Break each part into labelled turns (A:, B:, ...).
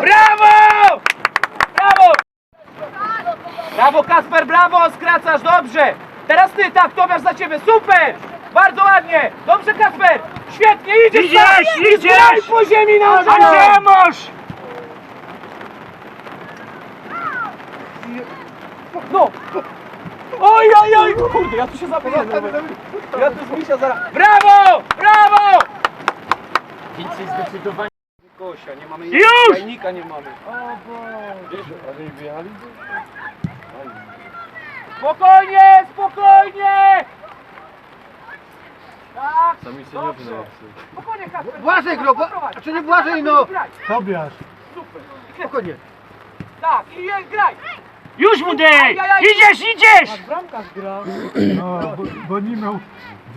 A: Brawo! Brawo! Brawo Kasper, brawo, skracasz, dobrze! Teraz ty, tak, Tobiasz za ciebie, super! Bardzo ładnie! Dobrze Kasper! Świetnie, idziesz
B: Idziesz,
A: tam!
B: Idziesz!
A: zgraj po ziemi na
B: A masz!
A: No! Oj, oj, oj! Kurde, ja tu się zapomniałem. Ja tu z misia zaraz... Brawo! Brawo!
B: Więcej zdecydowanie.
A: Kosia, nie mamy
B: Już!
A: Fajnika nie mamy. Spokojnie, spokojnie! Tak, dobrze. Spokojnie, Kasper.
C: Błażej,
A: Poprowadź.
C: a czy nie Błażej, no?
A: Graj.
C: Tobiasz.
A: Super.
C: Spokojnie.
A: Tak, i je- graj.
B: Już mu!
A: Ajajaj.
B: Idziesz, idziesz!
C: No, bo, bo nie miał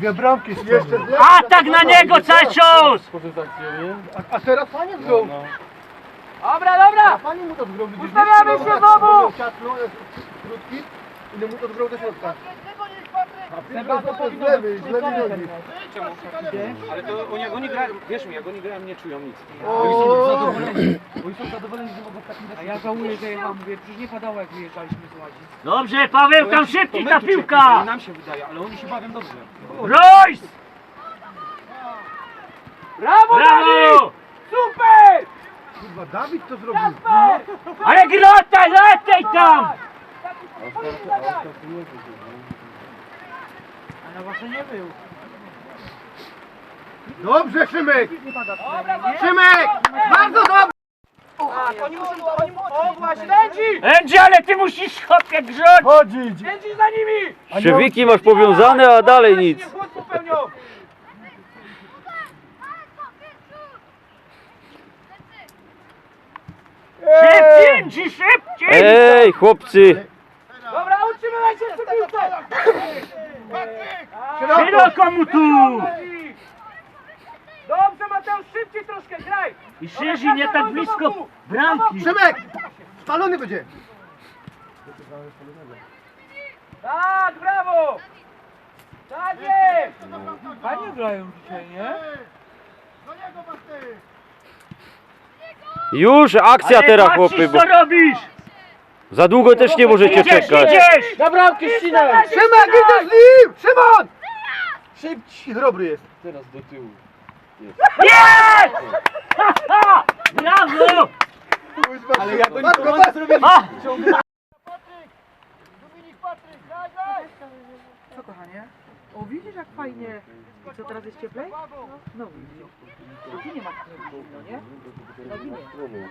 C: dwie bramki z Jeszcze dwie?
B: A tak na niego cały czas!
C: A, a teraz panie zgrą.
A: Dobra, dobra.
C: Panie mu to widzisz?
A: Ustawiamy się znowu.
C: Krótki. Ile mu to zgrą do środka.
A: Seba, to
C: z lewej, z lewej nogi.
A: Czemu? Ale to oni, oni grają, wierz mi, jak oni grają, nie czują nic. Oni są zadowoleni, że mogą w takim
D: A ja żałuję, że ja wam mówię, przecież nie padało jak wyjeżdżaliśmy z Łazic.
B: Dobrze, Paweł, tam szybciej ta piłka!
A: Nam się wydaje, ale oni się bawią dobrze.
B: Royce!
A: Brawo!
B: Brawo!
A: Super!
C: Kurwa, Dawid to zrobił.
B: Ale grotaj, letaj tam!
A: Taki powinien zagrać.
D: A na wasze nie był.
C: Dobrze, Szymek. Szymek! Bardzo dobrze.
A: Tak, oni muszą, oni muszą, o właśnie, lędzi!
B: Angie, ale ty musisz chopie grzać!
C: Chodzić.
A: Lędzi za nimi!
E: Szewiki masz powiązane, a dalej
A: Właśnie,
E: nic.
B: Szybciej, Angie, szybciej!
E: Ej, chłopcy!
A: Dobra, utrzymywaj się przy piłce!
B: Szeroko mu tu!
A: Dobrze, Mateusz, szybciej troszkę, graj!
B: I szerzej, nie tak blisko bramki.
C: Szymek! Spalony będzie.
A: Tak, brawo! Tak jest!
D: Fajnie grają dzisiaj, nie?
E: Już akcja
B: Ale
E: teraz,
B: patrzysz,
E: chłopy,
B: co robisz?
E: Za długo też nie możecie czekać.
B: idziesz!
C: Na bramkę ścinałem.
A: Szymek,
C: idziesz z nim! Szymon! Szybciej, dobry jest.
B: Jest! Ha, ha! Brawo!
C: Ale jak oni to zrobili?
B: A!
D: Co kochanie? O widzisz jak fajnie. I co teraz jest cieplej? No widzisz. Ty nie masz no nie? No nie.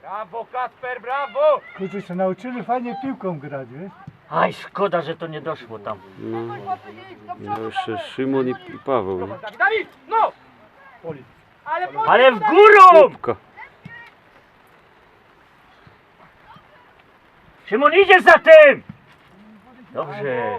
A: Brawo, Kasper, brawo!
F: Kurczę, się nauczyli fajnie piłką grać, wiesz?
B: Aj, szkoda, że to nie doszło tam.
E: No, no jeszcze Szymon i, i Paweł. Nie?
A: Dawid, no! Ale,
B: w górą!
E: Kubka.
B: Szymon, idziesz za tym! Dobrze.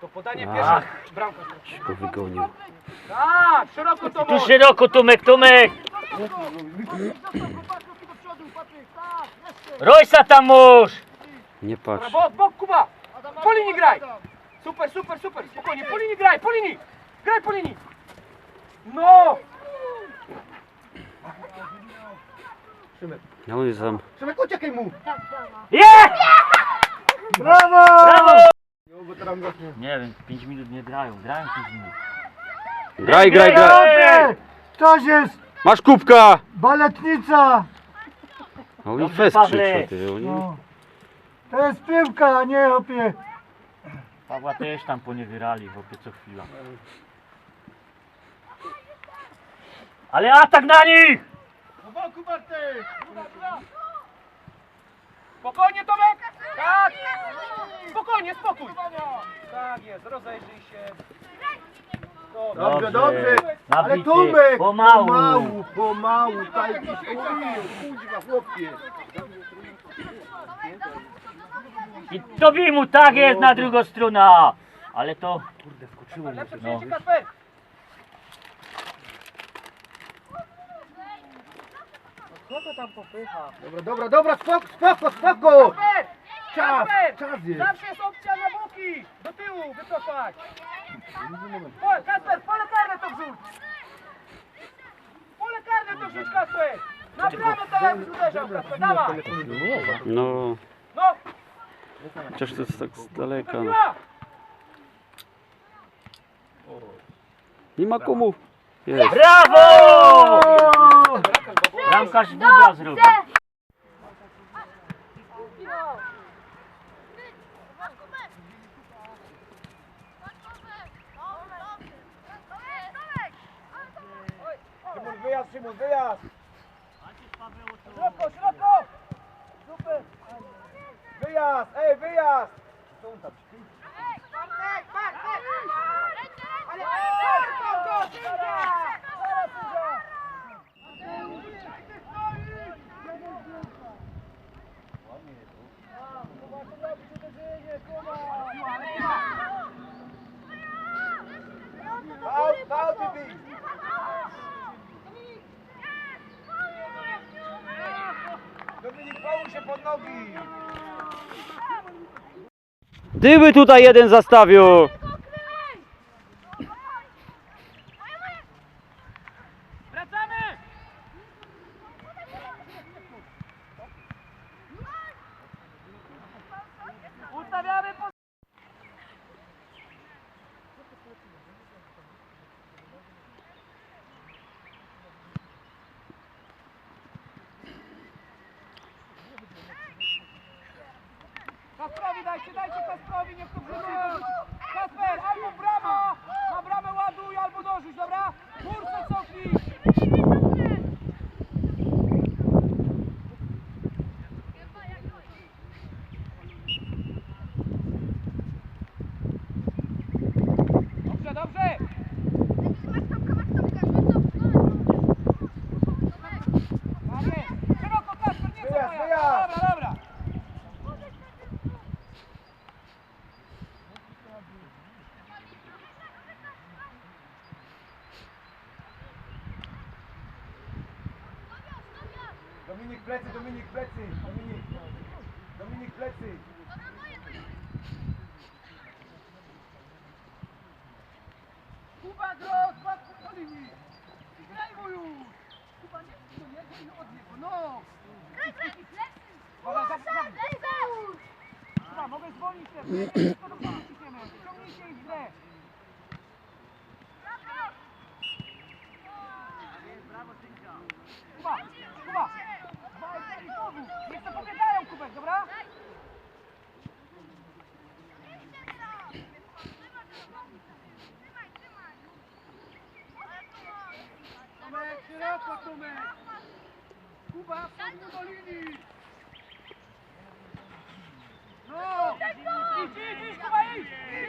A: To podanie
B: Ach.
A: pierwsze. Bramka.
E: Się go wygonił.
A: Tak, szeroko to
B: Tu
A: może.
B: szeroko, Tumek, Tumek! Rojsa tam mórz!
E: Nie patrz.
A: Bok, bok, Kuba! Po linii graj! Super, super, super, spokojnie, po linii graj, po linii! Graj po linii! No!
E: No on jest tam.
C: Szymek, uciekaj mu.
B: Jest!
F: Brawo!
B: Brawo!
C: Bo teraz gośnie.
B: Nie wiem, 5 minut nie grają, grają 5 minut.
E: Graj, graj, graj.
F: Ktoś jest!
E: Masz kubka!
F: Baletnica!
E: A oni
B: Dobrze,
E: fest
B: Pawle.
E: krzyczą, ty. Oni...
F: No. To jest piłka, a nie opie.
B: Pawła też tam poniewierali, chłopie, co chwila. Ale atak na nich!
A: Spokojnie, Tomek! Tak! Spokojnie, spokój! Tak jest, rozejrzyj się.
C: Dobrze, dobrze. Ale Tomek!
B: pomału.
C: Pomału, pomału. Tak jakiś Kuźwa, chłopie.
B: I to mu tak jest na drugą stronę. Ale to...
A: Lepsze przyjęcie, Kasper!
D: Co to tam popycha?
C: Dobra, dobra, dobra, spoko, spoko, spoko.
A: Kasper!
C: Czas,
A: Kasper!
C: czas jest.
A: Zawsze jest opcja na! Boki! Do tyłu wycofać! Pole, Kasper, pole karne to wrzuć! Pole karne to wrzuć, Kasper! Na bramę to jakbyś uderzał, Kasper, dawaj!
E: No,
A: No,
E: chociaż to jest tak z daleka. No. Nie ma komu. Jest.
B: Brawo! Bramkarz dubla zrobił.
A: Szymon, wyjazd, Szymon, wyjazd! Środko, środko! Super! Wyjazd, ej, wyjazd! Bartek, Bartek! Ale szarpał go,
E: Dyby tutaj jeden zastawił.
A: Wracamy! Ustawiamy po... Kasprowi dajcie, dajcie Kasprowi, niech to wrzuci. Kasper, albo brama, na bramę ładuj, albo dorzuć, dobra? Burce cofnij! Dobrze, dobrze! Panie, szeroko Kasper, nie co moja! Dobra, dobra! Dominik plecy, Dominik plecy, Dominik. Dominik plecy. Kuba Gross, patrz po linii. Graj mu już. Kuba nie do niego i od niego, no. Dobra, za- za- Kuba, mogę zwolnić też. Wszystko do przodu ciśniemy. Ciągnijcie ich w grę. Kuba, Kuba. Dwaj, i znowu. Niech dobra? Tomek. Kuba, wpadł do linii. No.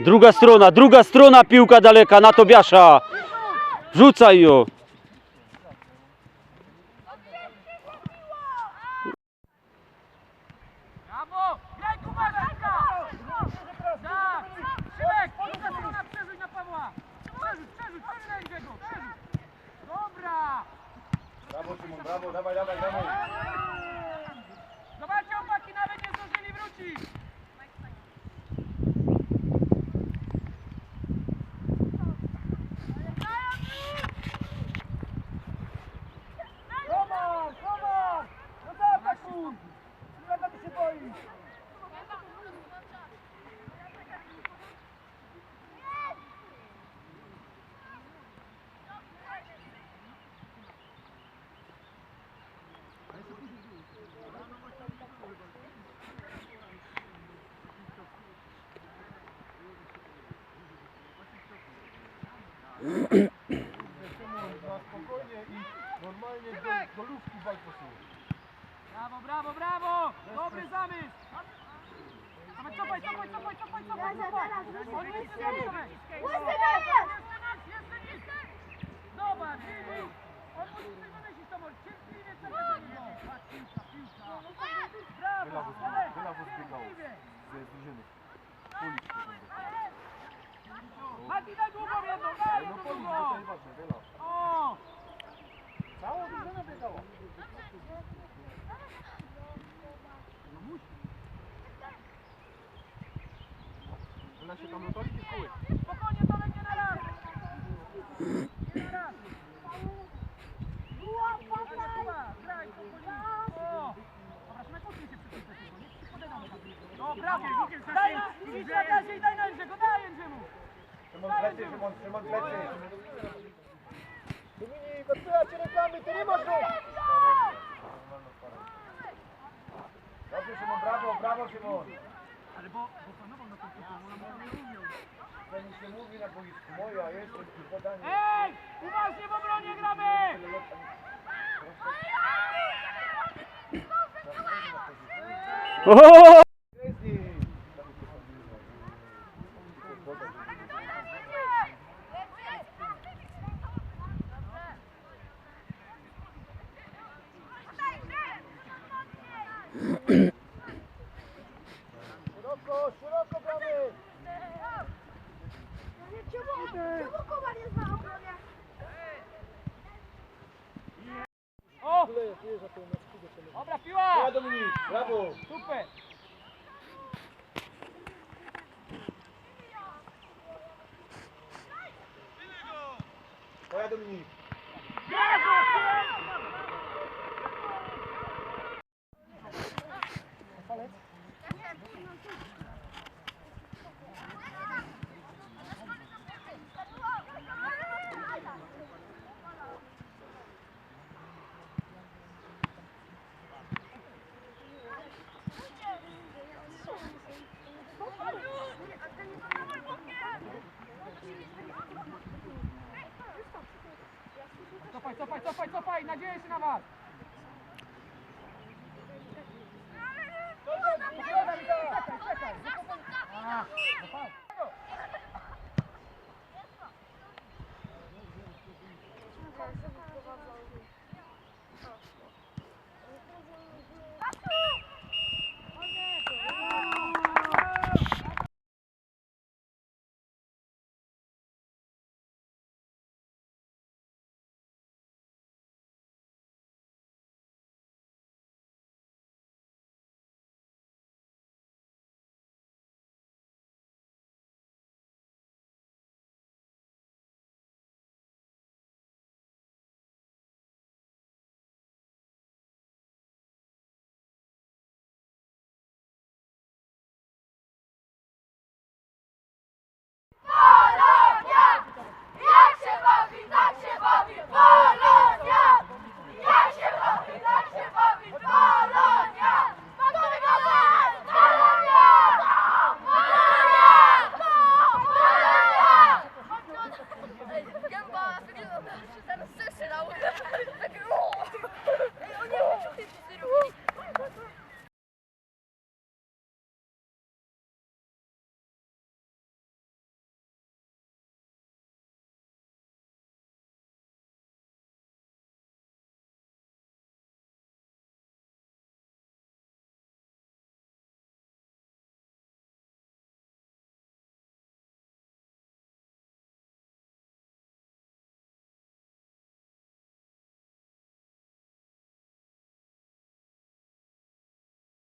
E: Druga strona, druga strona piłka daleka na Tobiasza. Rzucaj ją.
A: Brawo! Graj Kuba, Żelka! Tak! Szymek, druga strona, przerzuć na Pawła! Przerzuć, przerzuć, przerzuć na Indziego, przerzuć! Dobra!
C: Brawo Szymon, brawo, dawaj, Na spokojnie i normalnie do, do lufki bal posuń.
A: Brawo, brawo, brawo! Dobry zamysł! Dawaj, cofaj, cofaj, cofaj, cofaj, cofaj, cofaj! On nic nie może! Zobacz, Lili! On musi coś wymyślić, to może cierpliwie! Patrz, piłka, piłka! Brawo!
C: Wylawus, biegał
A: cierpliwie.
C: ze zbliżony.
A: Mati, daj długą jedną, daj
C: No to jest ważne, wylaw.
A: O!
C: Cała drużyna biegała.
A: Spokojnie, Tomek, nie na raz! No, brawo! Daj na, idź na gazie i daj na Jędrzego, daj Jędrzemu!
C: Szymon plecy, Szymon, Szymon plecy. Dominik, otwieracie reklamy, ty nie masz go! Dobrze, Szymon, brawo, brawo, Szymon. Ale bo, bo panował na to, nic nie mówi na boisku, moja jest, podanie.
A: Ej! Uważnie w obronie gramy!
E: O!
C: Szeroko, szeroko gramy!
G: Czemu Kowal jest na obronie?
A: O! Dobra, piła!
C: Brawo, Dominik, brawo!
A: Super! Cofaj, cofaj, cofaj! Nadzieję się na was!